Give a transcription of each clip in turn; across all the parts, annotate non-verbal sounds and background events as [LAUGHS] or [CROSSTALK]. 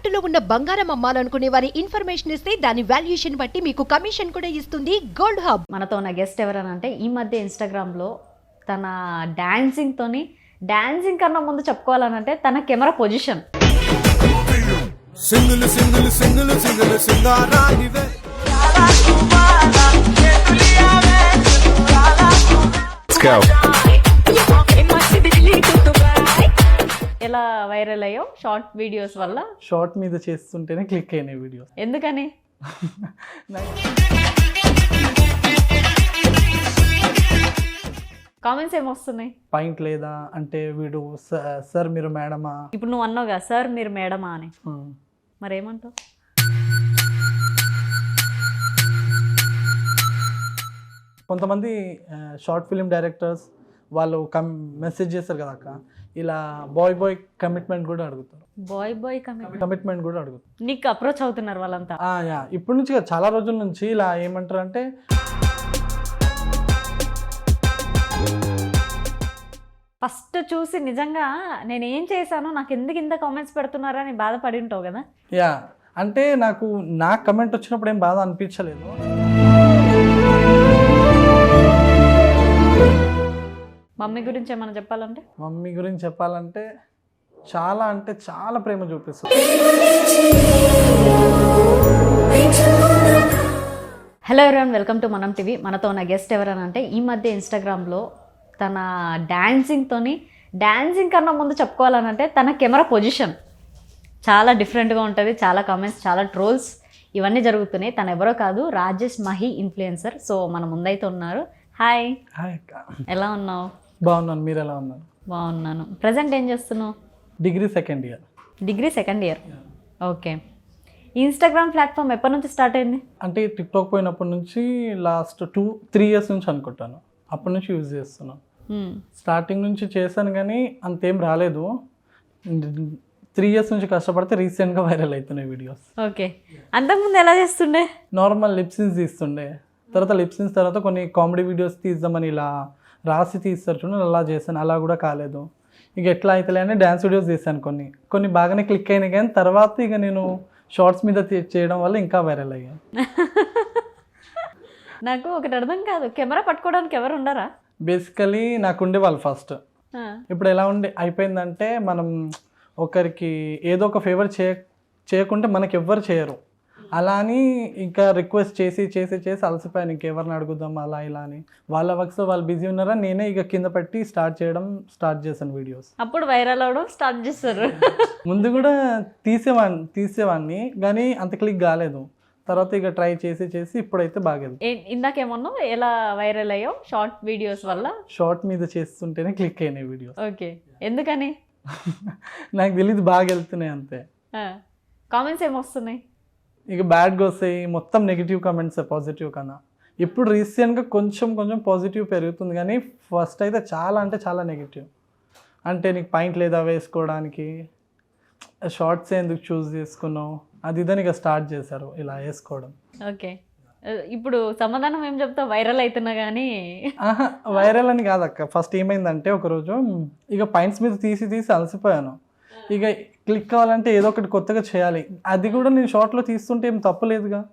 తాకట్టులో ఉన్న బంగారం అమ్మాలనుకునే వారి ఇన్ఫర్మేషన్ ఇస్తే దాని వాల్యుయేషన్ బట్టి మీకు కమిషన్ కూడా ఇస్తుంది గోల్డ్ హబ్ మనతో ఉన్న గెస్ట్ ఎవరనంటే ఈ మధ్య ఇన్స్టాగ్రామ్లో తన డాన్సింగ్తోని డాన్సింగ్ కన్నా ముందు చెప్పుకోవాలనంటే తన కెమెరా పొజిషన్ సింగులు సింగులు సింగులు సింగులు సింగారానివే Let's go. ఎలా వైరల్ అయ్యో? షార్ట్ వీడియోస్ వల్ల? షార్ట్ మీద చేస్తుంటేనే క్లిక్ అయినాయి వీడియోస్ ఎందుకని? [LAUGHS] కామెంట్స్ ఏమొస్తున్నాయి? పాయింట్ లేదా? అంటే వీడు "స- సార్ మీరు మేడమా? ఇప్పుడు నువ్వు అన్నావుగా సార్ మీరు మేడమా అని. మరేమంటావు? కొంతమంది షార్ట్ ఫిలిం డైరెక్టర్స్ వాళ్ళు కమ్ మెసేజ్ చేస్తారు కదా అక్క. ఇలా బాయ్ బాయ్ కమిట్మెంట్ కూడా అడుగుతారు. బాయ్ బాయ్ కమిట్ కమిట్మెంట్ కూడా అడుగుతారు. నీకు అప్రోచ్ అవుతున్నారు వాళ్ళంతా? ఆ, యా. ఇప్పటి నుంచి కాదు, చాలా రోజుల నుంచి ఇలా ఏమంటారు అంటే ఫస్ట్ చూసి నిజంగా నేను ఏం చేశానో నాకు ఎందుకు ఇంత కామెంట్స్ పెడుతున్నారా అని బాధపడి ఉంటావు కదా? యా. అంటే నాకు నా కమెంట్ వచ్చినప్పుడు ఏం బాధ అనిపించలేదు. మమ్మీ గురించి ఏమైనా చెప్పాలంటే? మమ్మీ గురించి చెప్పాలంటే చాలా అంటే చాలా ప్రేమ చూపిస్తుంది. హలో ఎవరైనా వెల్కమ్ టు మనం టీవీ మనతో ఉన్న గెస్ట్ ఎవరనంటే ఈ మధ్య ఇన్స్టాగ్రామ్లో తన డాన్సింగ్తోని డాన్సింగ్ కన్నా ముందు చెప్పుకోవాలనంటే తన కెమెరా పొజిషన్ చాలా డిఫరెంట్గా ఉంటుంది చాలా కామెంట్స్ చాలా ట్రోల్స్ ఇవన్నీ జరుగుతున్నాయి. తను ఎవరో కాదు రాజేష్ మహి ఇన్ఫ్లుయెన్సర్ సో మన ముందైతే ఉన్నారు. హాయ్ హాయ్ అక్క. ఎలా ఉన్నావు? బాగున్నాను. మీరు ఎలా ఉన్నారు? బాగున్నాను. ప్రజెంట్ ఏం చేస్తున్నావు? Degree second year. Degree second year. Okay. Instagram platform ఎప్పటి నుంచి స్టార్ట్ అయింది? అంటే టిక్టాక్ పోయినప్పటి నుంచి లాస్ట్ టూ త్రీ ఇయర్స్ నుంచి అనుకుంటాను. అప్పటి నుంచి యూజ్ చేస్తున్నాను. Hmm. స్టార్టింగ్ నుంచి చేశాను కానీ అంతేం రాలేదు. త్రీ ఇయర్స్ నుంచి కష్టపడితే రీసెంట్గా వైరల్ అవుతున్నాయి వీడియోస్ ఓకే. అంతకుముందు ఎలా చేస్తుండే? నార్మల్ లిప్సిన్స్ తీస్తుండే. తర్వాత లిప్సిన్స్ తర్వాత కొన్ని కామెడీ వీడియోస్ తీద్దామని ఇలా రాసి తీస్తారు చూడండి అలా చేశాను అలా కూడా కాలేదు. ఇక ఎట్లా అవుతలే అని డ్యాన్స్ వీడియోస్ చేశాను కొన్ని. కొన్ని బాగానే క్లిక్ అయినాయి కానీ తర్వాత ఇక నేను షార్ట్స్ మీద చేయడం వల్ల ఇంకా వైరల్ అయ్యాను [LAUGHS] నాకు ఒకటి అర్థం కాదు. కెమెరా పట్టుకోవడానికి ఎవరు ఉండరా? బేసికలీ నాకు ఉండే వాళ్ళు ఫస్ట్ ఇప్పుడు ఎలా ఉండి అయిపోయిందంటే మనం ఒకరికి ఏదో ఒక ఫేవర్ చేయ చేయకుంటే మనకి ఎవ్వరు చేయరు. అలా అని ఇంకా రిక్వెస్ట్ చేసి చేసి చేసి అలసిపోయాను. ఇంకెవరిని అడుగుదాం అలా ఇలా అని. వాళ్ళ వర్క్స్లో వాళ్ళు బిజీ ఉన్నారా? నేనే ఇక కింద పెట్టి స్టార్ట్ చేయడం స్టార్ట్ చేశాను వీడియోస్ అప్పుడు వైరల్ అవడం స్టార్ట్ చేస్తారు ముందు కూడా తీసేవాడిని తీసేవాడిని కానీ అంత క్లిక్ కాలేదు. తర్వాత ఇక ట్రై చేసి చేసి ఇప్పుడైతే బాగలేదు. ఏ- ఇందాకేమన్నావు? ఎలా వైరల్ అయ్యో షార్ట్ వీడియోస్ వల్ల? షార్ట్ మీద చేస్తుంటేనే క్లిక్ అయినాయి వీడియోస్ ఓకే. ఎందుకని? [LAUGHS] నాకు తెలియదు బాగా వెళ్తున్నాయి అంతే. కామెంట్స్ ఏమొస్తున్నాయి? ఇక బ్యాడ్గా వస్తాయి మొత్తం నెగిటివ్ కమెంట్స్ పాజిటివ్ కన్నా. ఇప్పుడు రీసెంట్గా కొంచెం కొంచెం పాజిటివ్ పెరుగుతుంది కానీ ఫస్ట్ అయితే చాలా అంటే చాలా నెగిటివ్ అంటే నీకు పాయింట్ లేదా వేసుకోవడానికి షార్ట్స్ ఎందుకు చూస్ చేసుకున్నావు? అది ఇదని ఇక స్టార్ట్ చేశారు ఇలా వేసుకోవడం. ఓకే ఇప్పుడు సమాధానం ఏం చెప్తావు? వైరల్ అవుతున్నా కానీ. ఆహా వైరల్ అని కాదక్క. ఫస్ట్ ఏమైందంటే ఒకరోజు ఇక పాయింట్స్ మీద తీసి తీసి అలసిపోయాను. ఇక క్లిక్ కావాలంటే ఏదో ఒకటి కొత్తగా చేయాలి. అది కూడా నేను షార్ట్లో తీస్తుంటే ఏం తప్పులేదుగా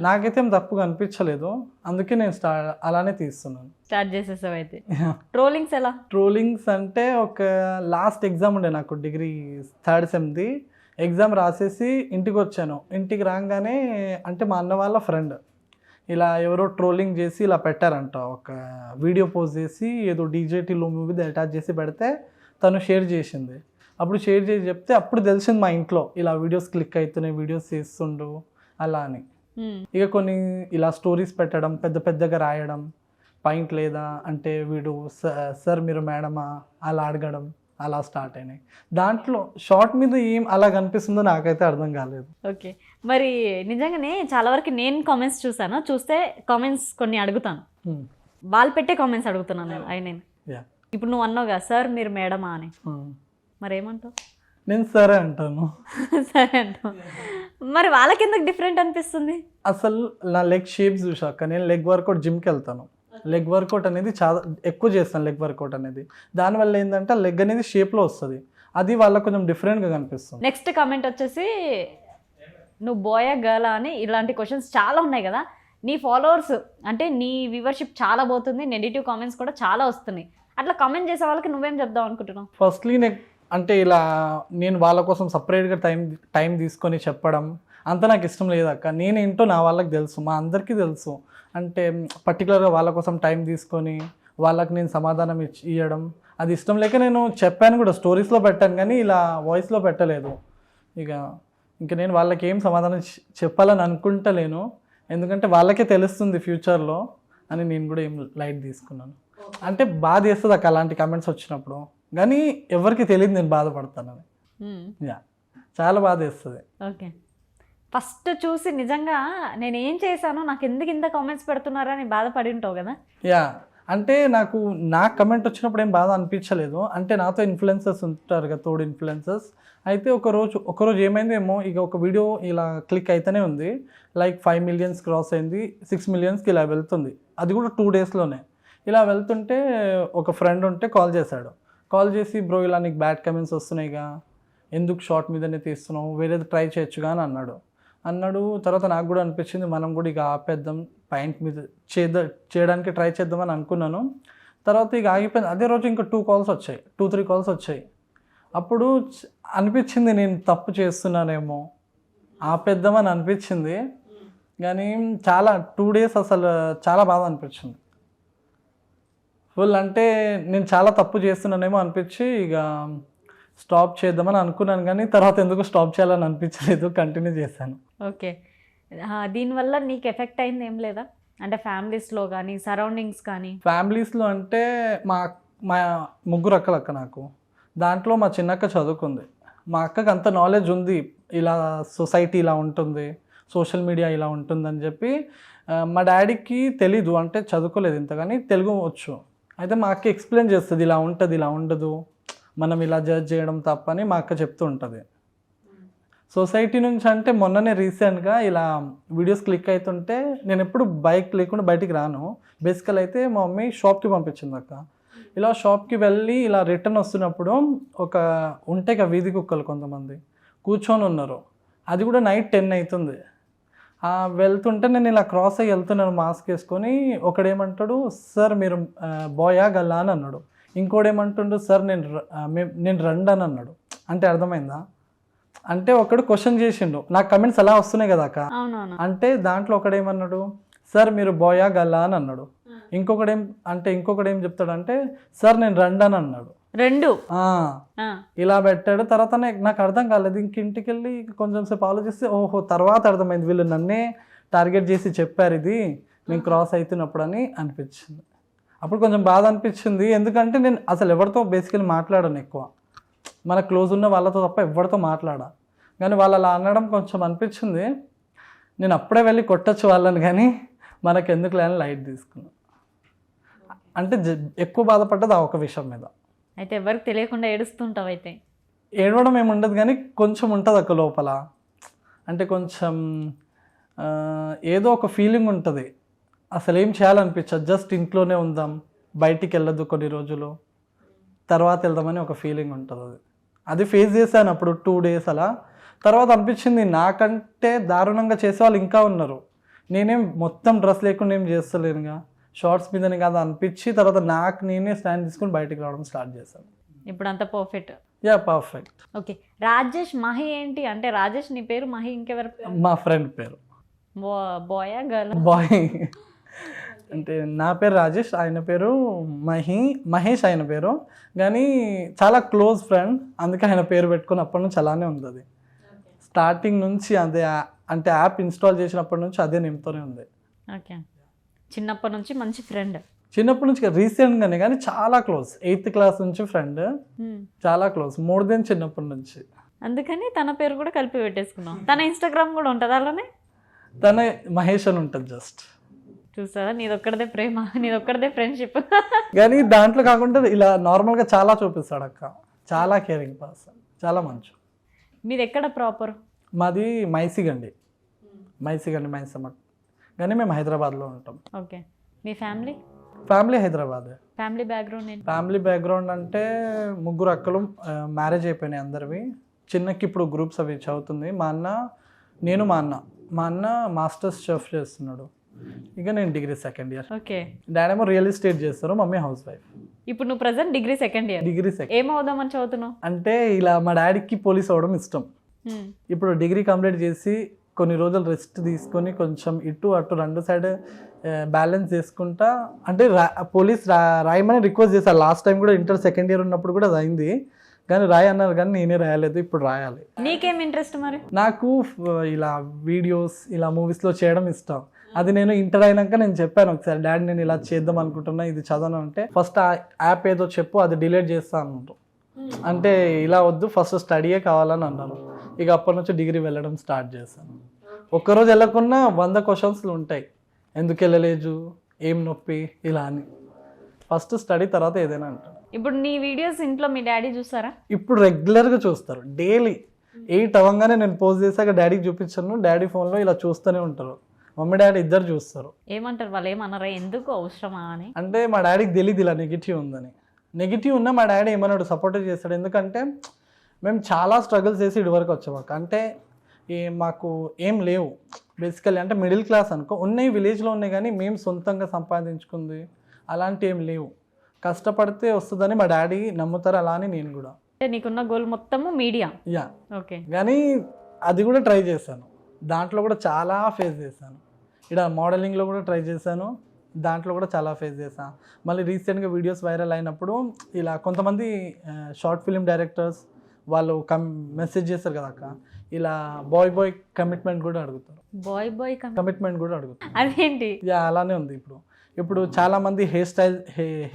నాకైతే ఏం తప్పుగా అనిపించలేదు. అందుకే నేను స్టా అలానే తీస్తున్నాను. స్టార్ట్ చేసేసావు అయితే. ట్రోలింగ్స్ ఎలా? ట్రోలింగ్స్ అంటే ఒక లాస్ట్ ఎగ్జామ్ ఉండే నాకు డిగ్రీ థర్డ్ సెమ్ది ఎగ్జామ్ రాసేసి ఇంటికి వచ్చాను. ఇంటికి రాగానే అంటే మా అన్న వాళ్ళ ఫ్రెండ్ ఇలా ఎవరో ట్రోలింగ్ చేసి ఇలా పెట్టారంట. ఒక వీడియో పోస్ట్ చేసి ఏదో డీజేటీ లో మూవీ అటాచ్ చేసి పెడితే తను షేర్ చేసింది. అప్పుడు షేర్ చేసి చెప్తే అప్పుడు తెలిసింది మా ఇంట్లో. ఇలా వీడియోస్ క్లిక్ అవుతున్నాయి వీడియోస్ చేస్తుండు అలా అని. ఇక కొన్ని ఇలా స్టోరీస్ పెట్టడం పెద్ద పెద్దగా రాయడం పాయింట్ లేదా అంటే వీడు "స- సార్ మీరు మేడమా అలా అడగడం అలా స్టార్ట్ అయినాయి. దాంట్లో షార్ట్ మీద ఏం అలా కనిపిస్తుందో నాకైతే అర్థం కాలేదు. ఓకే. మరి నిజంగానే చాలా వరకు నేను కామెంట్స్ చూసాను. చూస్తే కామెంట్స్ కొన్ని అడుగుతాను. వాళ్ళు పెట్టే కామెంట్స్ అడుగుతున్నాను నేను. అవి నేను. ఇప్పుడు నువ్వు అన్నావుగా సార్ మీరు మేడమా అని. మరి ఏమంటావు నేను సరే అంటాను. [LAUGHS] సరే అంటావు. మరి వాళ్ళకి ఎందుకు డిఫరెంట్ అనిపిస్తుంది? అసలు నా లెగ్ షేప్స్ చూసాక నేను లెగ్ వర్కౌట్ జిమ్కి వెళ్తాను. లెగ్ వర్కౌట్ అనేది చాలా ఎక్కువ చేస్తాను లెగ్ వర్కౌట్ అనేది. దానివల్ల ఏంటంటే లెగ్ అనేది షేప్లో వస్తుంది. అది వాళ్ళకి కొంచెం డిఫరెంట్గా కనిపిస్తుంది. నెక్స్ట్ కామెంట్ వచ్చేసి నువ్వు బోయ గర్ల్ అని ఇలాంటి క్వశ్చన్స్ చాలా ఉన్నాయి కదా. నీ ఫాలోవర్స్ అంటే నీ వ్యూవర్షిప్ చాలా పోతుంది. నెగిటివ్ కామెంట్స్ కూడా చాలా వస్తున్నాయి. అట్లా కామెంట్ చేసే వాళ్ళకి నువ్వేం చెప్దాం అనుకుంటున్నావు? ఫస్ట్లీ నే అంటే ఇలా నేను వాళ్ళ కోసం సపరేట్గా టైం టైం తీసుకొని చెప్పడం అంత నాకు ఇష్టం లేదు అక్క. నేనేంటో నా వాళ్ళకి తెలుసు మా అందరికీ తెలుసు. అంటే పర్టికులర్గా వాళ్ళ కోసం టైం తీసుకొని వాళ్ళకి నేను సమాధానం ఇచ్చి ఇవ్వడం అది ఇష్టం లేక నేను చెప్పాను కూడా స్టోరీస్లో పెట్టాను కానీ ఇలా వాయిస్లో పెట్టలేదు. ఇక ఇంకా నేను వాళ్ళకి ఏం సమాధానం చెప్పాలని అనుకుంటలేను. ఎందుకంటే వాళ్ళకే తెలుస్తుంది ఫ్యూచర్లో అని నేను కూడా ఏం లైట్ తీసుకున్నాను. అంటే బాధ చేస్తుంది అక్క అలాంటి కమెంట్స్ వచ్చినప్పుడు. కానీ ఎవరికి తెలియదు నేను బాధపడతానని యా చాలా బాధ వేస్తుంది. ఓకే. ఫస్ట్ చూసి నిజంగా నేను ఏం చేశాను నాకు ఎందుకు ఇంత కామెంట్స్ పెడుతున్నారని బాధపడి ఉంటావు కదా? యా అంటే నాకు నా కమెంట్ వచ్చినప్పుడు ఏం బాధ అనిపించలేదు. అంటే నాతో ఇన్ఫ్లుయెన్సర్స్ ఉంటారు కదా తోడు ఇన్ఫ్లుయెన్సర్స్ అయితే ఒక రోజు ఒక రోజు ఏమైందేమో ఇక ఒక వీడియో ఇలా క్లిక్ అయితేనే ఉంది. లైక్ ఫైవ్ మిలియన్స్ క్రాస్ అయింది సిక్స్ మిలియన్స్కి ఇలా వెళ్తుంది. అది కూడా టూ డేస్లోనే ఇలా వెళ్తుంటే ఒక ఫ్రెండ్ ఉంటే కాల్ చేశాడు. కాల్ చేసి బ్రో ఇలా నీకు బ్యాడ్ కమెంట్స్ వస్తున్నాయిగా. ఎందుకు షార్ట్ మీదనే తీస్తున్నావు? వేరేది ట్రై చేయొచ్చుగా అని అన్నాడు. అన్నాడు. తర్వాత నాకు కూడా అనిపించింది మనం కూడా ఇక ఆపేద్దాం పాయింట్ మీద చేద్దా చేయడానికి ట్రై చేద్దామని అనుకున్నాను. తర్వాత ఇక ఆగిపోయింది. అదే రోజు ఇంకా టూ కాల్స్ వచ్చాయి. టూ త్రీ కాల్స్ వచ్చాయి. అప్పుడు అనిపించింది నేను తప్పు చేస్తున్నానేమో. ఆపేద్దామని అనిపించింది. కానీ చాలా టూ డేస్ అసలు చాలా బాధ అనిపించింది. ఫుల్ అంటే నేను చాలా తప్పు చేస్తున్నానేమో అనిపించి ఇక స్టాప్ చేద్దామని అనుకున్నాను కానీ తర్వాత ఎందుకు స్టాప్ చేయాలని అనిపించలేదు కంటిన్యూ చేశాను. ఓకే. దీనివల్ల నీకు ఎఫెక్ట్ అయింది ఏం లేదా? అంటే ఫ్యామిలీస్లో కానీ సరౌండింగ్స్ కానీ? ఫ్యామిలీస్లో అంటే మా మా ముగ్గురు అక్కలు అక్క నాకు. దాంట్లో మా చిన్నక్క చదువుకుంది. మా అక్కకి అంత నాలెడ్జ్ ఉంది. ఇలా సొసైటీ ఇలా ఉంటుంది సోషల్ మీడియా ఇలా ఉంటుందని చెప్పి మా డాడీకి తెలీదు. అంటే చదువుకోలేదు ఇంత కానీ తెలుగు వచ్చు. అయితే మా అక్క ఎక్స్ప్లెయిన్ చేస్తుంది ఇలా ఉంటుంది ఇలా ఉండదు. మనం ఇలా జడ్జ్ చేయడం తప్పని మా అక్క చెప్తూ ఉంటుంది. సొసైటీ నుంచి అంటే మొన్ననే రీసెంట్గా ఇలా వీడియోస్ క్లిక్ అవుతుంటే నేను ఎప్పుడు బైక్ లేకుండా బయటికి రాను. బేసికల్ అయితే మా మమ్మీ షాప్కి పంపించింది అక్క. ఇలా షాప్కి వెళ్ళి ఇలా రిటర్న్ వస్తున్నప్పుడు ఒక ఉంటాయి కదా వీధి కుక్కలు కొంతమంది. కూర్చొని ఉన్నారు. అది కూడా నైట్ టెన్ అవుతుంది. వెళ్తుంటే నేను ఇలా క్రాస్ అయ్యి వెళ్తున్నాను మాస్క్ వేసుకొని. ఒకడేమంటాడు సార్ మీరు బాయా గల్లా అని అన్నాడు. ఇంకోడేమంటుండు సార్ నేను నేను రండి అని అన్నాడు. అంటే అర్థమైందా? అంటే ఒకడు క్వశ్చన్ చేసిండు. నాకు కమెంట్స్ అలా వస్తున్నాయి కదా అక్క. అంటే దాంట్లో ఒకడేమన్నాడు సార్ మీరు బోయా గల్లా అని అన్నాడు. ఇంకొకడేం అంటే ఇంకొకడేం చెప్తాడంటే సార్ నేను రండి అని అన్నాడు. రెండు. ఇలా పెట్టాడు తర్వాత నాకు అర్థం కాలేదు. ఇంక ఇంటికి వెళ్ళి కొంచెం సేపు ఆలోచిస్తే ఓహో తర్వాత అర్థమైంది. వీళ్ళు నన్నే టార్గెట్ చేసి చెప్పారు ఇది. నేను క్రాస్ అవుతున్నప్పుడు అని అనిపించింది. అప్పుడు కొంచెం బాధ అనిపించింది. ఎందుకంటే నేను అసలు ఎవరితో బేసికలీ మాట్లాడను ఎక్కువ. మన క్లోజ్ ఉన్న వాళ్ళతో తప్ప ఎవరితో మాట్లాడా. కానీ వాళ్ళు అలా అనడం కొంచెం అనిపించింది. నేను అప్పుడే వెళ్ళి కొట్టచ్చు వాళ్ళని కానీ మనకు ఎందుకు లేని లైట్ తీసుకున్నాను అంటే జ- ఎక్కువ బాధపడ్డది ఆ ఒక విషయం మీద. అయితే ఎవరికి తెలియకుండా ఏడుస్తుంటావు అయితే? ఏడవడం ఏమి ఉండదు కానీ కొంచెం ఉంటుంది అక్క లోపల. అంటే కొంచెం ఏదో ఒక ఫీలింగ్ ఉంటుంది. అసలు ఏం చేయాలనిపించదు. జస్ట్ ఇంట్లోనే ఉందాం. బయటికి వెళ్ళదు కొన్ని రోజులు. తర్వాత వెళ్దామని ఒక ఫీలింగ్ ఉంటుంది అది. అది ఫేస్ చేశాను అప్పుడు టూ డేస్ అలా. తర్వాత అనిపించింది నాకంటే దారుణంగా చేసే వాళ్ళు ఇంకా ఉన్నారు. నేనేం మొత్తం డ్రెస్ లేకుండా ఏం చేస్తలేనుగా. షార్ట్స్ మీదనే కాదు అనిపించి తర్వాత నాకు నేనే స్టాండ్ తీసుకొని బయటికి రావడం స్టార్ట్ చేశాను. ఇప్పుడు అంత perfect yeah perfect okay Rajesh Mahi ఏంటి? అంటే రాజేష్ నీ పేరు మహి ఇంకెవరి మా ఫ్రెండ్ పేరు. బాయా గర్ల్ బాయ్ అంటే నా పేరు రాజేష్ ఆయన పేరు మహి మహేష్ ఆయన పేరు. కానీ చాలా క్లోజ్ ఫ్రెండ్ అందుకే ఆయన పేరు పెట్టుకుని అప్పటి నుంచి అలానే ఉంది అది. స్టార్టింగ్ నుంచి అదే అంటే యాప్ ఇన్స్టాల్ చేసినప్పటి నుంచి అదే నేమ్తోనే ఉంది. ఓకే. చిన్నప్పటి నుంచి మంచి ఫ్రెండ్ చిన్నప్పటి నుంచి రీసెంట్గానే కానీ చాలా క్లోజ్ ఎయిత్ క్లాస్ నుంచి ఫ్రెండ్ చాలా క్లోజ్ మోర్ దెన్ చిన్నప్పటి నుంచి. అందుకని తన పేరు కూడా కలిపి పెట్టేసుకున్నాం. తన ఇన్స్టాగ్రామ్ కూడా ఉంటుంది అలానే? తన మహేష్ అని ఉంటుంది జస్ట్ చూసారా? నీదొక్కడదే ప్రేమ నీదొక్కడదే ఫ్రెండ్షిప్ కానీ దాంట్లో కాకుండా ఇలా నార్మల్గా చాలా చూపిస్తాడు అక్క. చాలా కేరింగ్ పర్సన్ చాలా మంచి. మీది ఎక్కడ ప్రాపర్ మాది మైసిగండి. మైసిగండి మైసమ్మ. కానీ మేము హైదరాబాద్లో ఉంటాం. ఓకే. మీ family? Family Hyderabad. Family background family background అంటే ముగ్గురు అక్కలు మ్యారేజ్ అయిపోయినాయి అందరివి. చిన్నకి ఇప్పుడు గ్రూప్స్ అవి చదువుతుంది. మా అన్న నేను మా అన్న. మా అన్న మాస్టర్స్ షెఫ్ చేస్తున్నాడు. ఇక నేను degree second year. Okay. Daddy ఏమో రియల్ ఎస్టేట్ చేస్తారు మమ్మీ హౌస్ వైఫ్. ఇప్పుడు నువ్వు present degree second year. Degree second. ఏం అవుదామని చదువుతున్నావు? అంటే ఇలా మా డాడీకి పోలీస్ అవ్వడం ఇష్టం. ఇప్పుడు డిగ్రీ కంప్లీట్ చేసి కొన్ని రోజులు రెస్ట్ తీసుకొని కొంచెం ఇటు అటు రెండు సైడ్ బ్యాలెన్స్ చేసుకుంటా. అంటే రా పోలీస్ రా రాయమని రిక్వెస్ట్ చేశాను లాస్ట్ టైం కూడా ఇంటర్ సెకండ్ ఇయర్ ఉన్నప్పుడు కూడా అది అయింది. కానీ రాయి అన్నారు కానీ నేనే రాయలేదు ఇప్పుడు రాయాలి. నీకేం ఇంట్రెస్ట్ మరి? నాకు ఇలా వీడియోస్ ఇలా మూవీస్లో చేయడం ఇష్టం. అది నేను ఇంటర్ అయినాక నేను చెప్పాను ఒకసారి డాడీ నేను ఇలా చేద్దాం అనుకుంటున్నా ఇది చదవను అంటే ఫస్ట్ ఆ యాప్ ఏదో చెప్పు అది డిలీట్ చేస్తాను అంటే ఇలా వద్దు ఫస్ట్ స్టడీయే కావాలని అన్నారు. ఇక అప్పటి నుంచి డిగ్రీ వెళ్ళడం స్టార్ట్ చేశాను. ఒక్కరోజు వెళ్ళకున్నా వంద క్వశ్చన్స్లు ఉంటాయి. ఎందుకు వెళ్ళలేదు? ఏం నొప్పి? ఇలా అని. ఫస్ట్ స్టడీ తర్వాత ఏదైనా అంటాను. ఇప్పుడు నీ వీడియోస్ ఇంట్లో మీ డాడీ చూసారా ఇప్పుడు రెగ్యులర్గా చూస్తారు. డైలీ ఎయిట్ అవ్వగానే నేను పోస్ట్ చేశాక డాడీకి చూపించాను. డాడీ ఫోన్లో ఇలా చూస్తూనే ఉంటారు. మమ్మీ డాడీ ఇద్దరు చూస్తారు. ఏమంటారు? వాళ్ళు ఏమన్నారా ఎందుకు అవసరమా అని? అంటే మా డాడీకి తెలియదు ఇలా నెగిటివ్ ఉందని. నెగిటివ్ ఉన్నా మా డాడీ ఏమన్నాడు సపోర్ట్ చేస్తాడు. ఎందుకంటే మేము చాలా స్ట్రగుల్స్ చేసి ఇటు వరకు వచ్చామాక అంటే ఈ మాకు ఏం లేవు. బేసికల్లీ అంటే మిడిల్ క్లాస్ అనుకో ఉన్నాయి విలేజ్లో ఉన్నాయి కానీ మేము సొంతంగా సంపాదించుకుంది. అలాంటి ఏం లేవు. కష్టపడితే వస్తుందని మా డాడీ నమ్ముతారు అలా అని నేను కూడా. అంటే నీకున్న గోల్ మొత్తము మీడియా యా ఓకే కానీ అది కూడా ట్రై చేశాను. దాంట్లో కూడా చాలా ఫేస్ చేశాను. ఇక్కడ మోడలింగ్లో కూడా ట్రై చేశాను. దాంట్లో కూడా చాలా ఫేస్ చేశాను. మళ్ళీ రీసెంట్గా వీడియోస్ వైరల్ అయినప్పుడు ఇలా కొంతమంది షార్ట్ ఫిలిం డైరెక్టర్స్ వాళ్ళు కమ్ మెసేజ్ చేస్తారు కదా అక్క. ఇలా బాయ్ బాయ్ కమిట్మెంట్ కూడా అడుగుతారు. బాయ్ బాయ్ కమ్ కమిట్మెంట్ కూడా అడుగుతారు. అదేంటి? యా అలానే ఉంది ఇప్పుడు. ఇప్పుడు చాలామంది హెయిర్ స్టైల్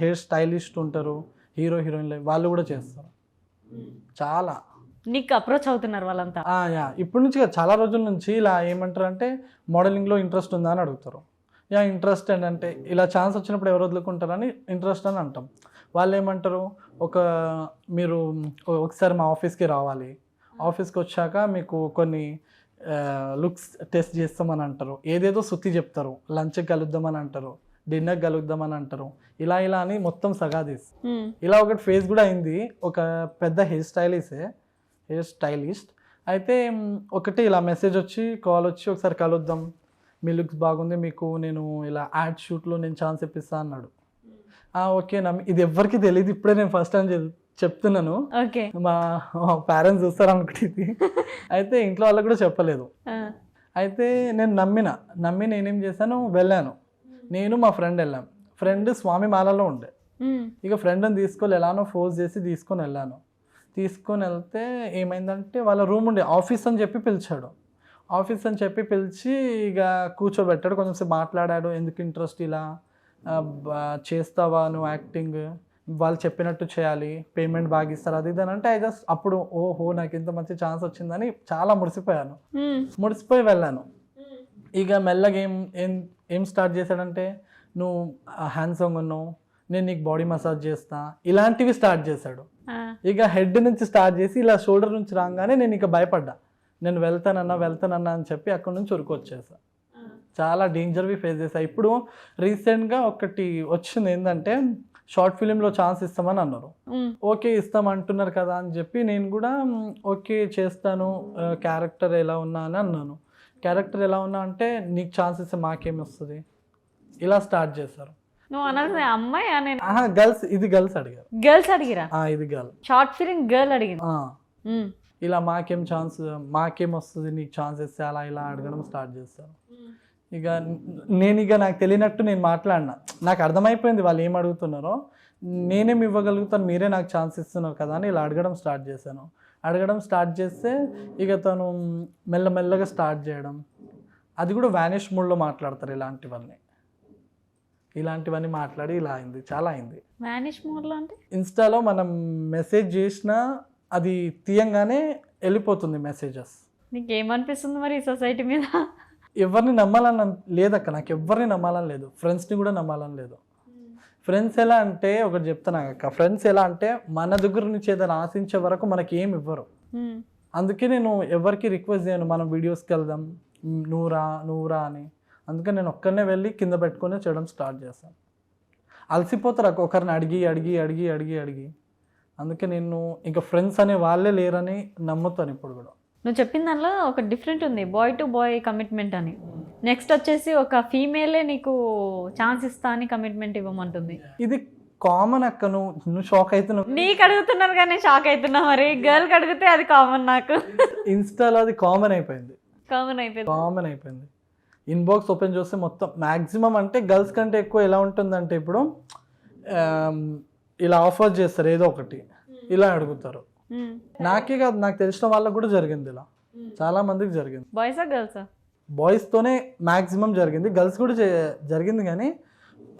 హెయిర్ స్టైలిస్ట్ ఉంటారు హీరో హీరోయిన్లు వాళ్ళు కూడా చేస్తారు. చాలా. నీకు అప్రోచ్ అవుతున్నారు వాళ్ళంతా. యా. ఇప్పటి నుంచి కాదు, చాలా రోజుల నుంచి ఇలా ఏమంటారు అంటే మోడలింగ్లో ఇంట్రెస్ట్ ఉందా అని అడుగుతారు. యా ఇంట్రెస్ట్ ఏంటంటే ఇలా ఛాన్స్ వచ్చినప్పుడు ఎవరు వదులుకుంటారని ఇంట్రెస్ట్ అని అంటాం. వాళ్ళు ఏమంటారు ఒక మీరు ఒకసారి మా ఆఫీస్కి రావాలి. ఆఫీస్కి వచ్చాక మీకు కొన్ని లుక్స్ టెస్ట్ చేస్తామని అంటారు. ఏదేదో సుత్తి చెప్తారు. లంచ్కి కలుద్దామని అంటారు. డిన్నర్కి కలుద్దామని అంటారు. ఇలా ఇలా అని మొత్తం సగాదీస్. ఇలా ఒకటి ఫేస్ కూడా అయింది. ఒక పెద్ద హెయిర్ స్టైలిస్టే హెయిర్ స్టైలిస్ట్. అయితే ఒకటి ఇలా మెసేజ్ వచ్చి కాల్ వచ్చి ఒకసారి కలుద్దాం. మీ లుక్స్ బాగుంది. మీకు నేను ఇలా యాడ్ షూట్లో నేను ఛాన్స్ ఇప్పిస్తా అన్నాడు. "ఆ, ఓకే నా ఇది ఎవ్వరికి తెలియదు ఇప్పుడే నేను ఫస్ట్ టైం చెప్తున్నాను. ఓకే. మా పేరెంట్స్ చూస్తారు అనుకుంటుంది [LAUGHS] అయితే ఇంట్లో వాళ్ళకి కూడా చెప్పలేదు. అయితే నేను నమ్మిన నమ్మి నేనేం చేశాను? వెళ్ళాను. నేను మా ఫ్రెండ్ వెళ్ళాం. ఫ్రెండ్ స్వామి మాలలో ఉండే. ఇక ఫ్రెండ్ని తీసుకొని ఎలానో ఫోర్స్ చేసి తీసుకొని వెళ్ళాను. తీసుకొని వెళ్తే ఏమైందంటే వాళ్ళ రూమ్ ఉండే. ఆఫీస్ అని చెప్పి పిలిచాడు. ఆఫీస్ అని చెప్పి పిలిచి ఇక కూర్చోబెట్టాడు. కొంచెంసేపు మాట్లాడాడు. ఎందుకు ఇంట్రెస్ట్ ఇలా? చేస్తావా నువ్వు యాక్టింగ్. వాళ్ళు చెప్పినట్టు చేయాలి పేమెంట్ బాగా ఇస్తారు అది ఇది అంటే ఐ జస్ట్ అప్పుడు ఓహో నాకు ఇంత మంచి ఛాన్స్ వచ్చిందని చాలా మురిసిపోయాను. ముడిసిపోయి వెళ్ళాను. ఇక మెల్లగా ఏం ఏం ఏం స్టార్ట్ చేశాడంటే నువ్వు హ్యాండ్సంగ్ ఉన్నావు. నేను నీకు బాడీ మసాజ్ చేస్తా. ఇలాంటివి స్టార్ట్ చేశాడు. ఇక హెడ్ నుంచి స్టార్ట్ చేసి ఇలా షోల్డర్ నుంచి రాగానే నేను ఇక భయపడ్డా. నేను వెళ్తానన్నా వెళ్తానన్నా అని చెప్పి అక్కడ నుంచి ఉరికి వచ్చేసా. చాలా డేంజర్వి ఫేస్ చేసా ఇప్పుడు రీసెంట్గా ఒకటి వచ్చింది ఏంటంటే షార్ట్ ఫిలింలో ఛాన్స్ ఇస్తామని అన్నారు. ఓకే ఇస్తాం అంటున్నారు కదా అని చెప్పి నేను కూడా ఓకే చేస్తాను. క్యారెక్టర్ ఎలా ఉన్నా అని అన్నాను. క్యారెక్టర్ ఎలా ఉన్నా అంటే నీకు ఛాన్స్ ఇస్తే మాకేమి వస్తుంది? ఇలా స్టార్ట్ చేశారు. నువ్వు అనాల్సిన అమ్మాయి గర్ల్స్ ఇది గర్ల్స్ అడిగారు. గర్ల్స్ అడిగిరా? ఇది గర్ల్ షార్ట్ ఫిలిం గర్ల్ అడిగింది. ఇలా మాకేం ఛాన్స్ మాకేం వస్తుంది? నీకు ఛాన్స్ ఇస్తే అలా ఇలా అడగడం స్టార్ట్ చేస్తారు ఇక నేను ఇక నాకు తెలియనట్టు నేను మాట్లాడినా. నాకు అర్థమైపోయింది వాళ్ళు ఏం అడుగుతున్నారో. నేనేం ఇవ్వగలుగుతాను మీరే నాకు ఛాన్స్ ఇస్తున్నారు కదా అని ఇలా అడగడం స్టార్ట్ చేశాను. అడగడం స్టార్ట్ చేస్తే ఇక తను మెల్లమెల్లగా స్టార్ట్ చేయడం. అది కూడా వ్యానిష్ మూడ్లో మాట్లాడతారు ఇలాంటివన్నీ. ఇలాంటివన్నీ మాట్లాడి ఇలా అయింది చాలా అయింది. వానిష్ మోడ్లో అంటే? ఇన్స్టాలో మనం మెసేజ్ చేసినా అది తీయంగానే వెళ్ళిపోతుంది మెసేజెస్ నీకు ఏమనిపిస్తుంది మరి ఈ సొసైటీ మీద? ఎవరిని నమ్మాలని లేదక్క నాకు ఎవరిని నమ్మాలని లేదు. ఫ్రెండ్స్ని కూడా నమ్మాలని లేదు. ఫ్రెండ్స్ ఎలా అంటే ఒకటి చెప్తాను అక్క ఫ్రెండ్స్ ఎలా అంటే మన దగ్గర నుంచి ఏదైనా ఆశించే వరకు మనకి ఏమి ఇవ్వరు. Hmm. అందుకే నేను ఎవరికి రిక్వెస్ట్ చేయను మనం వీడియోస్కి వెళ్దాం నువ్వు రా నువ్వు రా అని. అందుకే నేను ఒక్కనే వెళ్ళి కింద పెట్టుకొని చేయడం స్టార్ట్ చేస్తాను అలసిపోతారు అక్క ఒకరిని అడిగి అడిగి అడిగి అడిగి అడిగి. అందుకే నేను ఇంకా ఫ్రెండ్స్ అనే వాళ్ళే లేరని నమ్ముతాను ఇప్పుడు కూడా. నువ్వు చెప్పిన దానిలో ఒక డిఫరెంట్ ఉంది బాయ్ టు బాయ్ కమిట్మెంట్ అని. నెక్స్ట్ వచ్చేసి ఒక ఫీమేలే నీకు ఛాన్స్ ఇస్తా అని కమిట్మెంట్ ఇవ్వమంటుంది. ఇది కామన్ అక్క నువ్వు నువ్వు షాక్ అవుతున్నావు నీకు అడుగుతున్నాను కానీ షాక్ అవుతున్నా మరి గర్ల్కి అడిగితే అది కామన్ నాకు. ఇన్స్టాలో అది కామన్ అయిపోయింది. కామన్ అయిపోయింది. కామన్ అయిపోయింది. ఇన్బాక్స్ ఓపెన్ చేస్తే మొత్తం మ్యాక్సిమం అంటే గర్ల్స్ కంటే ఎక్కువ ఎలా ఉంటుందంటే ఇప్పుడు ఇలా ఆఫర్ చేస్తారు ఏదో ఒకటి. ఇలా అడుగుతారు. నాకే కాదు నాకు తెలిసిన వాళ్ళకు కూడా జరిగింది ఇలా. చాలా మందికి జరిగింది. బాయ్సా గర్ల్సా బాయ్స్తోనే మ్యాక్సిమం జరిగింది. గర్ల్స్ కూడా జరిగింది కానీ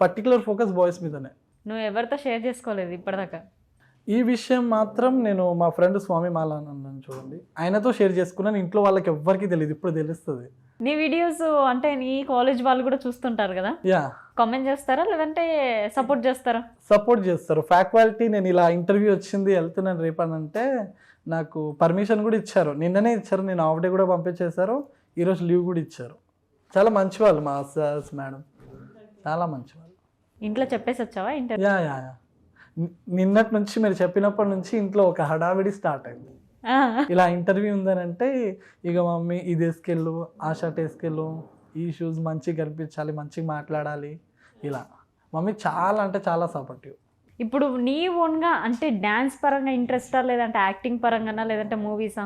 పర్టికులర్ ఫోకస్ బాయ్స్ మీదనే. నువ్వు ఎవరితో షేర్ చేసుకోలేదు ఇప్పటిదాకా? ఈ విషయం మాత్రం నేను మా ఫ్రెండ్ స్వామి మాల అని అన్నాను చూడండి. ఆయనతో షేర్ చేసుకున్నాను. ఇంట్లో వాళ్ళకి ఎవ్వరికీ తెలియదు ఇప్పుడు తెలుస్తుంది. నీ వీడియోస్ అంటే నీ కాలేజ్ వాళ్ళు కూడా చూస్తుంటారు కదా? యా కామెంట్ చేస్తారా లేదంటే సపోర్ట్ చేస్తారా? సపోర్ట్ చేస్తారు. ఫ్యాక్వాలిటీ నేను ఇలా ఇంటర్వ్యూ వచ్చింది వెళ్తున్నాను రేపు అని అంటే నాకు పర్మిషన్ కూడా ఇచ్చారు. నిన్ననే ఇచ్చారు నేను హాఫ్ డే కూడా పంపించేశారు. ఈరోజు లీవ్ కూడా ఇచ్చారు. చాలా మంచి వాళ్ళు మా సార్స్ మేడం. చాలా మంచి వాళ్ళు. ఇంట్లో చెప్పేసి వచ్చావా? ఇంటర్ యా యా యా నిన్నటి నుంచి మీరు చెప్పినప్పటి నుంచి ఇంట్లో ఒక హడావిడి స్టార్ట్ అయింది. ఇలా ఇంటర్వ్యూ ఉందని అంటే ఇక మమ్మీ ఇది వేసుకెళ్ళు ఆ షర్ట్ వేసుకెళ్ళు ఈ షూస్ మంచిగా కనిపించాలి మంచిగా మాట్లాడాలి ఇలా. మమ్మీ చాలా అంటే చాలా సపోర్టివ్ ఇప్పుడు నీ ఓన్గా అంటే డ్యాన్స్ పరంగా ఇంట్రెస్టా లేదంటే యాక్టింగ్ పరంగానా లేదంటే మూవీసా?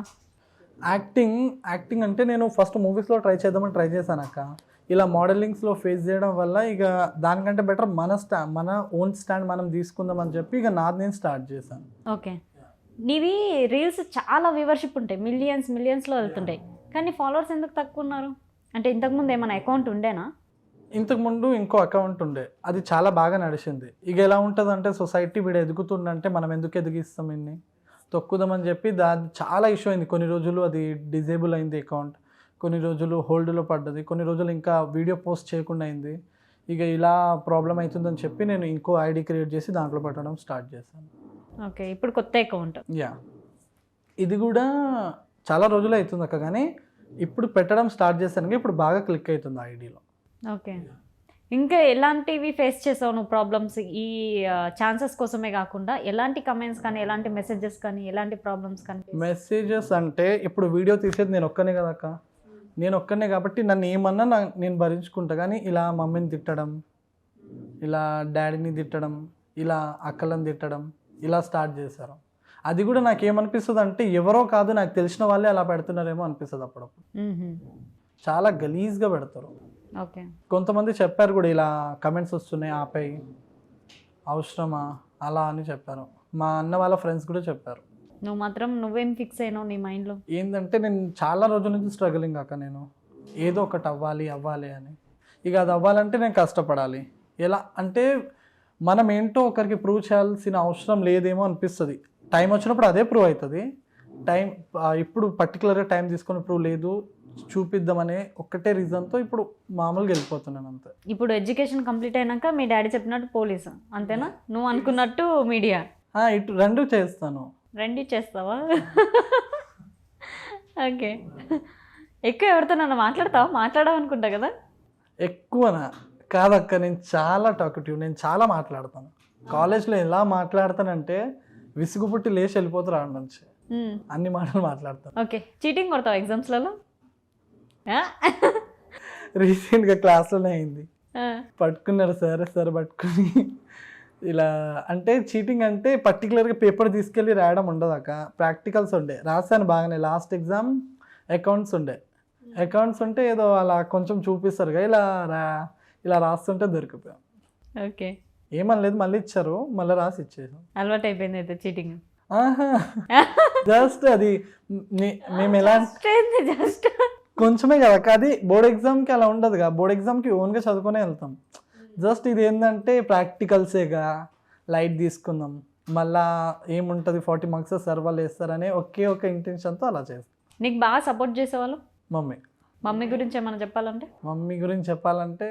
యాక్టింగ్ యాక్టింగ్ అంటే నేను ఫస్ట్ మూవీస్లో ట్రై చేద్దామని ట్రై చేశాను అక్క. ఇలా మోడలింగ్స్లో ఫేస్ చేయడం వల్ల ఇక దానికంటే బెటర్ మన స్టా మన ఓన్ స్టాండ్ మనం తీసుకుందాం అని చెప్పి ఇక నాది నేను స్టార్ట్ చేశాను. ఓకే. నీవి రీల్స్ చాలా వ్యూవర్షిప్ ఉంటాయి. మిలియన్స్ మిలియన్స్లో వెళ్తుంటాయి. కానీ ఫాలోవర్స్ ఎందుకు తక్కువ ఉన్నారు? అంటే ఇంతకుముందు ఏమైనా అకౌంట్ ఉండేనా? ఇంతకుముందు ఇంకో అకౌంట్ ఉండే. అది చాలా బాగా నడిచింది. ఇక ఎలా ఉంటుంది అంటే సొసైటీ వీడు ఎదుగుతుండంటే మనం ఎందుకు ఎదిగిస్తాం ఇన్ని? తొక్కుదామని చెప్పి దాని చాలా ఇష్యూ అయింది. కొన్ని రోజులు అది డిజేబుల్ అయింది అకౌంట్. కొన్ని రోజులు హోల్డ్లో పడ్డది. కొన్ని రోజులు ఇంకా వీడియో పోస్ట్ చేయకుండా అయింది. ఇక ఇలా ప్రాబ్లం అవుతుందని చెప్పి నేను ఇంకో ఐడి క్రియేట్ చేసి దాంట్లో పెట్టడం స్టార్ట్ చేశాను. ఓకే ఇప్పుడు కొత్త అకౌంట్. యా. ఇది కూడా చాలా రోజులు అవుతుంది అక్క కానీ ఇప్పుడు పెట్టడం స్టార్ట్ చేశాను ఇప్పుడు బాగా క్లిక్ అవుతుంది ఆ ఐడిలో. ఓకే. ఇంకా ఎలాంటివి ఫేస్ చేసావు నువ్వు ప్రాబ్లమ్స్? ఈ ఛాన్సెస్ కోసమే కాకుండా ఎలాంటి కమెంట్స్ కానీ ఎలాంటి మెసేజెస్ కానీ ఎలాంటి ప్రాబ్లమ్స్ కానీ మెసేజెస్ అంటే ఇప్పుడు వీడియో తీసేది నేను ఒక్కనే కదక్క నేను ఒక్కనే కాబట్టి నన్ను ఏమన్నా నేను భరించుకుంటా కానీ ఇలా మమ్మీని తిట్టడం ఇలా డాడీని తిట్టడం ఇలా అక్కలను తిట్టడం ఇలా స్టార్ట్ చేశారు. అది కూడా నాకు ఏమనిపిస్తుంది అంటే ఎవరో కాదు నాకు తెలిసిన వాళ్ళే అలా పెడుతున్నారేమో అనిపిస్తుంది అప్పుడప్పుడు. చాలా గలీజ్గా పెడతారు. ఓకే. కొంతమంది చెప్పారు కూడా ఇలా కమెంట్స్ వస్తున్నాయి ఆపై అవసరమా? అలా అని చెప్పారు. మా అన్న వాళ్ళ ఫ్రెండ్స్ కూడా చెప్పారు. నువ్వు మాత్రం నువ్వేం ఫిక్స్ అయినావు నీ మైండ్లో ఏంటంటే నేను చాలా రోజుల నుంచి స్ట్రగులింగ్ అక్క నేను. ఏదో ఒకటి అవ్వాలి అవ్వాలి అని. ఇక అది అవ్వాలంటే నేను కష్టపడాలి. ఎలా అంటే మనం ఏంటో ఒకరికి ప్రూవ్ చేయాల్సిన అవసరం లేదేమో అనిపిస్తుంది. టైం వచ్చినప్పుడు అదే ప్రూవ్ అవుతుంది టైం ఇప్పుడు పర్టికులర్గా టైం తీసుకొని ప్రూవ్ లేదు చూపిద్దామనే ఒక్కటే రీజన్తో ఇప్పుడు మామూలుగా వెళ్ళిపోతున్నాను అంతే. ఇప్పుడు ఎడ్యుకేషన్ కంప్లీట్ అయినాక మీ డాడీ చెప్పినట్టు పోలీసు అంతేనా? నువ్వు అనుకున్నట్టు మీడియా ఇటు రెండు చేస్తాను. రెండు చేస్తావా? ఓకే ఎక్కువ ఎవరితో నన్ను మాట్లాడతావా? మాట్లాడవు అనుకుంటా కదా? ఎక్కువనా? కాదక్క నేను చాలా టాకటివ్ నేను చాలా మాట్లాడతాను. కాలేజ్లో ఎలా మాట్లాడతానంటే విసుగు పుట్టి లేచి వెళ్ళిపోతారు ఆడ నుంచి. అన్ని మాటలు మాట్లాడతాను. ఓకే. చీటింగ్ కొడతావా ఎగ్జామ్స్లలో రీసెంట్గా క్లాస్లోనే అయింది. పట్టుకున్నారు సార్ సార్ పట్టుకుని. ఇలా అంటే చీటింగ్ అంటే పర్టికులర్గా పేపర్ తీసుకెళ్ళి రాయడం ఉండదు అక్క. ప్రాక్టికల్స్ ఉండే. రాశాను బాగానే. లాస్ట్ ఎగ్జామ్ అకౌంట్స్ ఉండే. అకౌంట్స్ ఉంటే ఏదో అలా కొంచెం చూపిస్తారు ఇలా రా. ఇలా రాస్తుంటే దొరికిపోయాం. ఓకే. ఏమనలేదు మళ్ళీ ఇచ్చారు మళ్ళీ రాసి ఇచ్చేసాం. అలవాటు అయిపోయింది అయితే చీటింగ్. [LAUGHS] జస్ట్ అది మేము ఎలా జస్ట్ కొంచెమే కదా. అది బోర్డ్ ఎగ్జామ్కి అలా ఉండదు కదా బోర్డ్ ఎగ్జామ్కి ఓన్గా చదువుకునే వెళ్తాం. జస్ట్ ఇది ఏంటంటే ప్రాక్టికల్సేగా లైట్ తీసుకుందాం మళ్ళా ఏముంటుంది ఫార్టీ మార్క్స్ సార్ వాళ్ళు వేస్తారనే ఒకే ఒక ఇంటెన్షన్తో అలా చేస్తాం. నీకు బాగా సపోర్ట్ చేసేవాళ్ళు? మమ్మీ. మమ్మీ గురించి ఏమైనా చెప్పాలంటే? మమ్మీ గురించి చెప్పాలంటే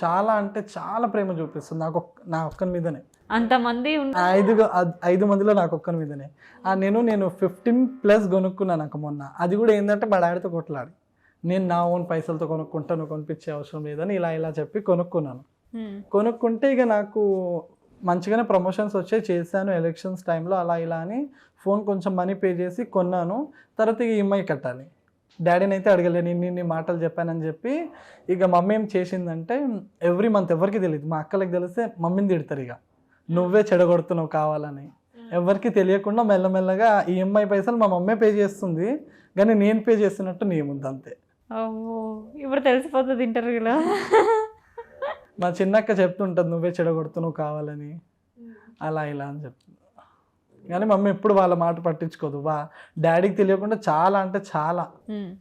చాలా అంటే చాలా ప్రేమ చూపిస్తుంది నాకు నా ఒక్కని మీదనే. అంతమంది ఐదు ఐదు మందిలో నాకు ఒక్కని మీదనే. నేను నేను ఫిఫ్టీన్ ప్లస్ కొనుక్కున్నాను నాకు మొన్న. అది కూడా ఏంటంటే మా డాడీతో కొట్లాడి. నేను నా ఓన్ పైసలతో కొనుక్కుంటాను కొనిపించే అవసరం లేదని ఇలా ఇలా చెప్పి కొనుక్కున్నాను. కొనుక్కుంటే ఇక నాకు మంచిగానే ప్రమోషన్స్ వచ్చాయి చేశాను ఎలక్షన్స్ టైంలో అలా ఇలా అని ఫోన్ కొంచెం మనీ పే చేసి కొన్నాను. తర్వాత ఇక ఈఎంఐ కట్టాలి. డాడీని అయితే అడగలేను ఇన్ని ఇన్ని మాటలు చెప్పానని చెప్పి. ఇక మమ్మీ ఏం చేసిందంటే ఎవ్రీ మంత్ ఎవరికి తెలియదు మా అక్కలకి తెలిస్తే మమ్మీని తిడతారు ఇక. నువ్వే చెడగొడుతున్నావు కావాలని. ఎవరికి తెలియకుండా మెల్లమెల్లగా ఈఎంఐ పైసలు మా మమ్మీ పే చేస్తుంది కానీ నేను పే చేస్తున్నట్టు ముందు అంతే. ఇప్పుడు తెలిసిపోతుంది ఇంటర్వ్యూలో. మా చిన్నక్క చెప్తుంటుంది నువ్వే చెడగొడుతున్నావు కావాలని. అలా ఇలా అని చెప్తుంది. కానీ మమ్మీ ఎప్పుడు వాళ్ళ మాట పట్టించుకోదు. వా డాడీకి తెలియకుండా చాలా అంటే చాలా.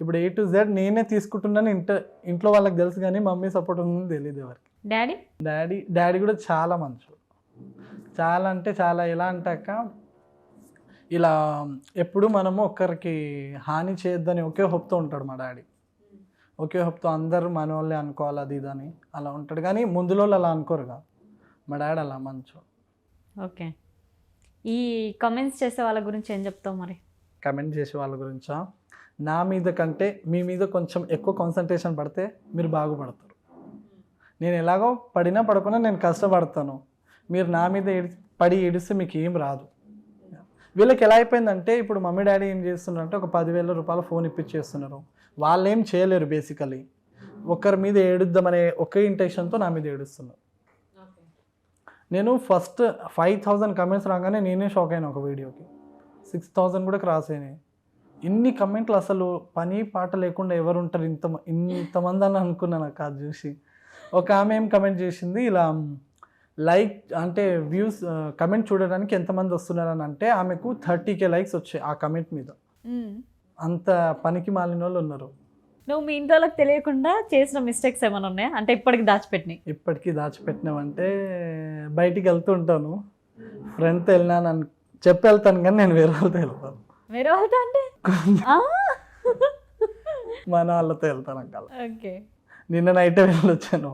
ఇప్పుడు ఏ టు జెడ్ నేనే తీసుకుంటున్నాను ఇంట ఇంట్లో వాళ్ళకి తెలుసు కానీ మమ్మీ సపోర్ట్ ఉందని తెలియదు ఎవరికి. డాడీ? డాడీ డాడీ కూడా చాలా మంచు చాలా అంటే చాలా. ఎలా అంటే అక్క ఇలా ఎప్పుడు మనము ఒక్కరికి హాని చేయొద్దని ఒకే హోప్తో ఉంటాడు మా డాడీ. ఒకే హోప్తో అందరూ మన వాళ్ళే అనుకోవాలి అది ఇది అని. అలా ఉంటాడు. కానీ ముందులో అలా అనుకోరుగా మా డాడీ అలా మంచు ఓకే. ఈ కమెంట్స్ చేసే వాళ్ళ గురించి ఏం చెప్తావు మరి? కమెంట్ చేసే వాళ్ళ గురించా? నా మీద కంటే మీ మీద కొంచెం ఎక్కువ కాన్సన్ట్రేషన్ పడితే మీరు బాగుపడతారు. నేను ఎలాగో పడినా పడకుండా నేను కష్టపడతాను. మీరు నా మీద ఏడి పడి ఏడిస్తే మీకు ఏం రాదు. వీళ్ళకి ఎలా అయిపోయిందంటే ఇప్పుడు మమ్మీ డాడీ ఏం చేస్తున్నారంటే ఒక పదివేల రూపాయల ఫోన్ ఇప్పించేస్తున్నారు. వాళ్ళు ఏం చేయలేరు బేసికలీ ఒకరి మీద ఏడుద్దామనే ఒకే ఇంటెన్షన్తో నా మీద ఏడుస్తున్నారు. నేను ఫస్ట్ ఫైవ్ థౌజండ్ కమెంట్స్ రాగానే నేనే షాక్ అయినా ఒక వీడియోకి సిక్స్ థౌజండ్ కూడా క్రాస్ అయినాయి. ఇన్ని కమెంట్లు అసలు పని పాట లేకుండా ఎవరు ఉంటారు ఇంత ఇంతమంది అని అనుకున్నా నాకు అది చూసి. ఒక ఆమె ఏం కమెంట్ చేసింది? ఇలా లైక్ అంటే వ్యూస్ కమెంట్ చూడడానికి ఎంతమంది వస్తున్నారని అంటే ఆమెకు థర్టీ కే లైక్స్ వచ్చాయి ఆ కమెంట్ మీద. అంత పనికి మాలిన వాళ్ళు ఉన్నారు. నువ్వు మీ ఇంట్లో వాళ్ళకి తెలియకుండా చేసిన మిస్టేక్స్ ఏమైనా ఉన్నాయా? అంటే ఇప్పటికి దాచిపెట్టినాయి ఇప్పటికీ దాచిపెట్టినామంటే బయటికి వెళ్తూ ఉంటాను. ఫ్రెండ్తో వెళ్ళినాను అని చెప్పి వెళ్తాను కానీ నేను వేరే వాళ్ళతో వెళ్తాను. వేరే వాళ్ళతో అంటే? ఆ? మన వాళ్ళతో వెళ్తాను అక్కడ ఓకే. నిన్న నైటే వెళ్ళొచ్చాను.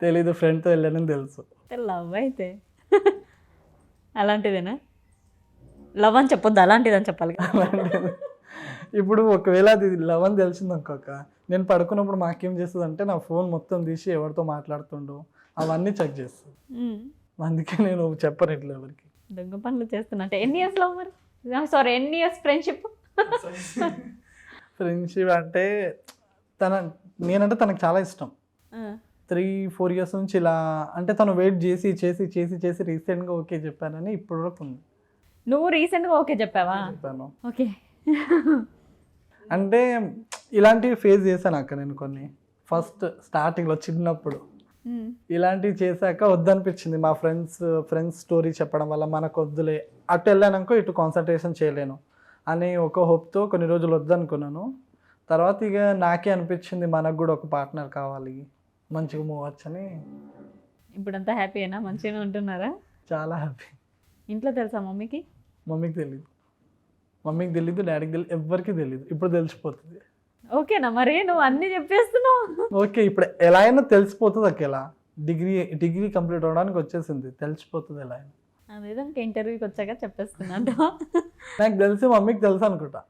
తెలీదు ఫ్రెండ్తో వెళ్ళానని తెలుసు. లవ్ అయితే. అలాంటిదేనా? లవ్ అని చెప్పొద్దు అలాంటిదని చెప్పాలి కదా. అలాంటిది. ఇప్పుడు ఒకవేళ అది లవ్ అని తెలిసింది అనుకోక నేను పడుకున్నప్పుడు మాకేం చేస్తుంది అంటే నా ఫోన్ మొత్తం తీసి ఎవరితో మాట్లాడుతుండో అవన్నీ చెక్ చేస్తుంది. అందుకే నేను చెప్పను ఇట్లా ఎవరికి. దొంగ పనులు చేస్తున్నా. అంటే ఎన్ని ఇయర్స్ లవ్ మరి? సారీ ఎన్ని ఇయర్స్ ఫ్రెండ్షిప్ ఫ్రెండ్షిప్ అంటే తన నేనంటే తనకు చాలా ఇష్టం. త్రీ ఫోర్ ఇయర్స్ నుంచి ఇలా అంటే తను వెయిట్ చేసి చేసి చేసి చేసి రీసెంట్గా ఓకే చెప్పానని ఇప్పుడు వరకు ఉంది. నువ్వు రీసెంట్గా ఓకే చెప్పావా? చెప్పాను. ఓకే అంటే ఇలాంటివి ఫేస్ చేశాను అక్క నేను కొన్ని. ఫస్ట్ స్టార్టింగ్లో చిన్నప్పుడు. ఇలాంటివి చేశాక వద్దనిపించింది మా ఫ్రెండ్స్ ఫ్రెండ్స్ స్టోరీ చెప్పడం వల్ల మనకు వద్దులే. అటు వెళ్ళాననుకో ఇటు కాన్సన్ట్రేషన్ చేయలేను అని ఒక హోప్తో కొన్ని రోజులు వద్దనుకున్నాను. తర్వాత ఇక నాకే అనిపించింది మనకు కూడా ఒక పార్ట్నర్ కావాలి మంచిగా మూవ్ అవ్వచ్చని ఇప్పుడంతా హ్యాపీయేనా మంచిగానే ఉంటున్నారా? చాలా హ్యాపీ ఇంట్లో తెలుసా మమ్మీకి? మమ్మీకి తెలీదు. మమ్మీకి తెలీదు డాడీకి తెలియదు ఎవ్వరికి తెలీదు. ఇప్పుడు తెలిసిపోతుంది. ఓకేనా మరి? నువ్వు అన్నీ చెప్పేస్తున్నావు. ఓకే ఇప్పుడు ఎలా అయినా తెలిసిపోతుంది అక్క ఎలా డిగ్రీ డిగ్రీ కంప్లీట్ అవడానికి వచ్చేసింది. తెలిసిపోతుంది ఎలా అయినా. అదేదో ఇంకా ఇంటర్వ్యూకి వచ్చాక చెప్పేస్తున్నాడు నాకు తెలిసి మమ్మీకి తెలుసు అనుకుంటా.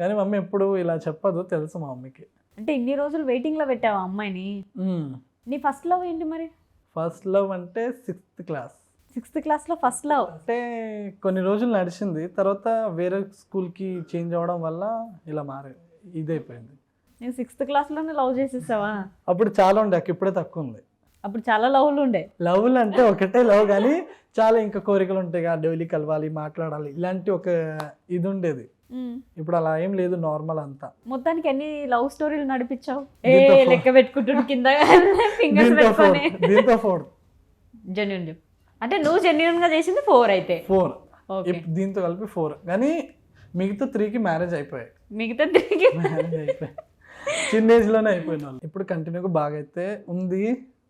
కానీ మమ్మీ ఎప్పుడు ఇలా చెప్పదు తెలుసు మా మమ్మీకి. అంటే ఇన్ని రోజులు వెయిటింగ్లో పెట్టావా అమ్మాయిని? నీ ఫస్ట్ లవ్ ఏంటి మరి? ఫస్ట్ లవ్ అంటే సిక్స్త్ క్లాస్ సిక్స్త్ క్లాస్లో ఫస్ట్ లవ్. అంటే కొన్ని రోజులు నడిచింది తర్వాత వేరే స్కూల్కి చేంజ్ అవ్వడం వల్ల ఇలా మారే ఇదైపోయింది. నేను సిక్స్త్ క్లాస్లోనే లవ్ చేసేసావా? అప్పుడు చాలా ఉండే అక్క ఇప్పుడే తక్కువ ఉంది. అప్పుడు చాలా లవ్లు ఉండే. లవ్లు అంటే ఒకటే లవ్ కానీ చాలా ఇంకా కోరికలు ఉంటాయి కదా డైలీ కలవాలి మాట్లాడాలి ఇలాంటి ఒక ఇది ఉండేది. ఇప్పుడు అలా ఏం లేదు నార్మల్ అంతా. మొత్తానికి ఎన్ని లవ్ స్టోరీలు నడిపించావు? ఏ. లెక్క పెట్టుకుంటుండు కింద? Fingers four. పెట్టుకొని. దీంతో ఫోర్. జెన్యున్ చెప్పు. అంటే నువ్వు జెన్యున్గా చేసింది ఫోర్ అయితే. ఫోర్ దీంతో కలిపి ఫోర్ కానీ మిగతా త్రీకి మ్యారేజ్ అయిపోయాయి. మిగతా తిరిగి మ్యారేజ్ అయిపోయాయి చిన్న ఏజ్లోనే అయిపోయిన వాళ్ళు. ఇప్పుడు కంటిన్యూగా బాగా అయితే ఉంది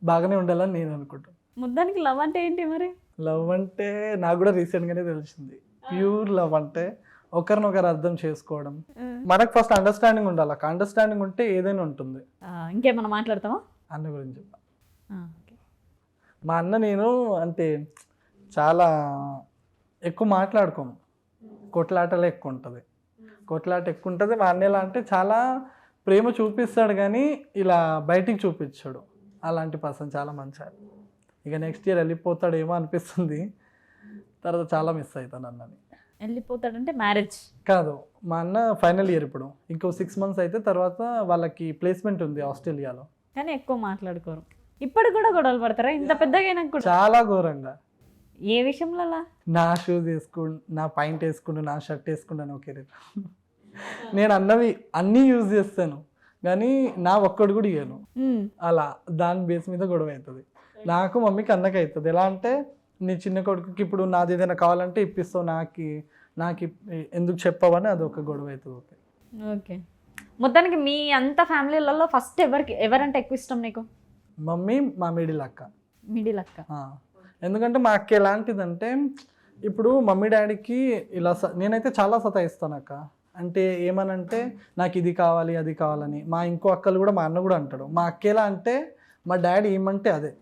బాగానే ఉండాలని నేను అనుకుంటాను మొత్తానికి లవ్ అంటే ఏంటి మరి? లవ్ అంటే నాకు కూడా రీసెంట్ గానే తెలిసింది. ప్యూర్ లవ్ అంటే ఒకరినొకరు అర్థం చేసుకోవడం. మనకు ఫస్ట్ అండర్స్టాండింగ్ ఉండాలి. అండర్స్టాండింగ్ ఉంటే ఏదైనా ఉంటుంది. ఆ, ఇంకేమన్నా మాట్లాడతావా? అన్న గురించి. మా అన్న నేను అంటే చాలా ఎక్కువ మాట్లాడుకోము. కొట్లాటలే ఎక్కువ ఉంటుంది కొట్లాట ఎక్కువ ఉంటుంది మా అన్న ఎలా అంటే చాలా ప్రేమ చూపిస్తాడు కానీ ఇలా బయటికి చూపించాడు. అలాంటి పర్సన్ చాలా మంచి. ఇక నెక్స్ట్ ఇయర్ వెళ్ళిపోతాడేమో అనిపిస్తుంది. తర్వాత చాలా మిస్ అవుతాను అన్నని. వెళ్ళిపోతాడంటే మ్యారేజ్? కాదు. మా అన్న ఫైనల్ ఇయర్ ఇప్పుడు. ఇంకో సిక్స్ మంత్స్ అయితే తర్వాత వాళ్ళకి ప్లేస్మెంట్ ఉంది ఆస్ట్రేలియాలో. కానీ ఎక్కువ మాట్లాడుకోరు. ఇప్పటికి కూడా గొడవలు పడతారా? ఇంత పెద్దగా అయినా కూడా? చాలా ఘోరంగా. ఏ విషయంలో అలా నా షూస్ వేసుకు నా పాయింట్ వేసుకుంటూ నా షర్ట్ వేసుకుంటాను ఓకే నేను అన్నవి అన్నీ యూజ్ చేస్తాను. కానీ నా ఒక్కడు కూడా ఇయ్యను. అలా దాని బేస్ మీద గొడవ అవుతుంది. నాకు మమ్మీకి అన్నకి అవుతుంది. ఎలా అంటే నీ చిన్న కొడుకుకి ఇప్పుడు నాది ఏదైనా కావాలంటే ఇప్పిస్తావు నాకు నాకు ఎందుకు చెప్పవని అది ఒక గొడవ అవుతుంది. ఓకే. ఓకే మొత్తానికి మీ అంత ఫ్యామిలీలలో ఫస్ట్ ఎవరికి ఎవరంటే ఎక్కువ ఇష్టం నీకు? మమ్మీ మా మిడిల్ అక్క. మిడిల్ అక్క. ఎందుకంటే మా అక్క ఎలాంటిదంటే ఇప్పుడు మమ్మీ డాడీకి ఇలా స- నేనైతే చాలా సతాయిస్తాను అక్క. అంటే ఏమనంటే నాకు ఇది కావాలి అది కావాలని. మా ఇంకో అక్కలు కూడా మా అన్న కూడా అంటాడు. మా అక్క ఎలా అంటే మా డాడీ ఏమంటే అదే.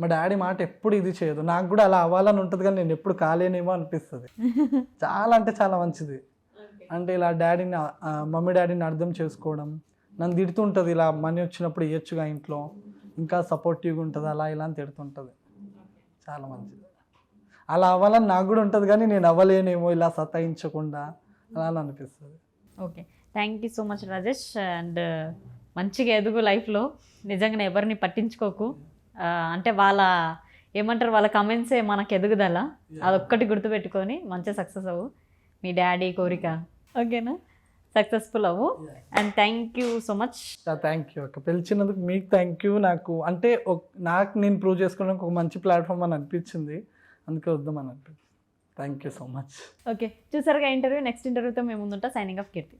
మా డాడీ మాట ఎప్పుడు ఇది చేయదు. నాకు కూడా అలా అవ్వాలని ఉంటుంది కానీ నేను ఎప్పుడు కాలేనేమో అనిపిస్తుంది. [LAUGHS] చాలా అంటే చాలా మంచిది. అంటే ఇలా డాడీని మమ్మీ డాడీని అర్థం చేసుకోవడం నన్ను తిడుతుంటుంది ఇలా మనీ వచ్చినప్పుడు ఇవ్వచ్చుగా ఇంట్లో. ఇంకా సపోర్టివ్గా ఉంటుంది అలా ఇలా అని తిడుతుంటుంది. చాలా మంచిది. అలా అవ్వాలని నాకు కూడా ఉంటుంది కానీ నేను అవ్వలేనేమో ఇలా సతాయించకుండా అలా అని అనిపిస్తుంది. Okay. Thank you so much Rajesh and మంచిగా ఎదుగు లైఫ్లో నిజంగానే ఎవరిని పట్టించుకోకు. ఆ, అంటే వాళ్ళ ఏమంటారు వాళ్ళ కమెంట్సే మనకు ఎదుగుదల. అదొక్కటి గుర్తుపెట్టుకొని మంచిగా సక్సెస్ అవ్వు. మీ డాడీ కోరిక. ఓకేనా సక్సెస్ఫుల్ అవ్వు. And thank you so much thank you అక్క. పిలిచినందుకు మీకు థ్యాంక్ యూ నాకు అంటే నాకు నేను ప్రూవ్ చేసుకోవడానికి ఒక మంచి ప్లాట్ఫామ్ అని అనిపించింది. అందుకే వద్దామని అనిపించింది. Thank you so much okay చూసారుగా ఇంటర్వ్యూ నెక్స్ట్ ఇంటర్వ్యూతో మేము ముందుంటా. Signing off Keerthi.